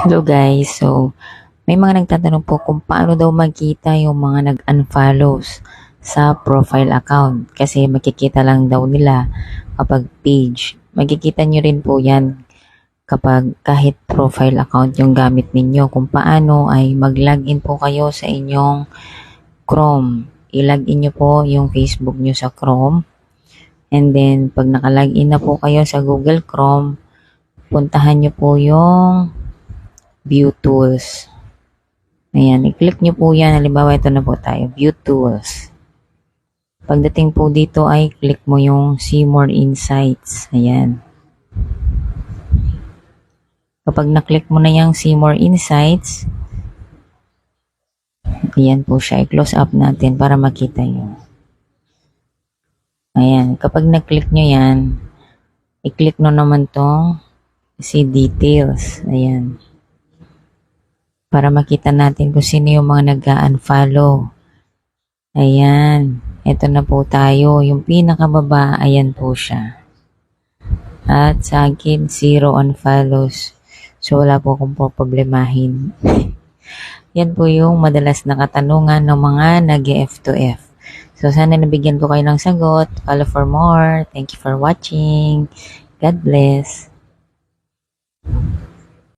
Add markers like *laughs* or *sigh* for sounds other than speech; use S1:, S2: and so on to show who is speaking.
S1: Hello guys, so may mga nagtatanong po kung paano daw makita yung mga nag-unfollows sa profile account kasi makikita lang daw nila kapag page. Makikita nyo rin po yan kapag kahit profile account yung gamit ninyo kung paano ay mag-login po kayo sa inyong Chrome. I-login nyo po yung Facebook nyo sa Chrome and then pag naka-login na po kayo sa Google Chrome, puntahan nyo po yung View Tools. Ayan, i-click nyo po yan. Halimbawa, ito na po tayo. View Tools. Pagdating po dito ay click mo yung See More Insights. Ayan. Kapag na-click mo na yung See More Insights, ayan po siya. I-close up natin para makita nyo. Ayan. Kapag na-click nyo yan, i-click nyo naman tong See Details. Ayan para makita natin kung sino yung mga nag-unfollow. Ayan. Ito na po tayo. Yung pinakababa, ayan po siya. At sa akin, zero unfollows. So, wala po akong problemahin. *laughs* yan po yung madalas na katanungan ng mga nag-F2F. So, sana nabigyan ko kayo ng sagot. Follow for more. Thank you for watching. God bless.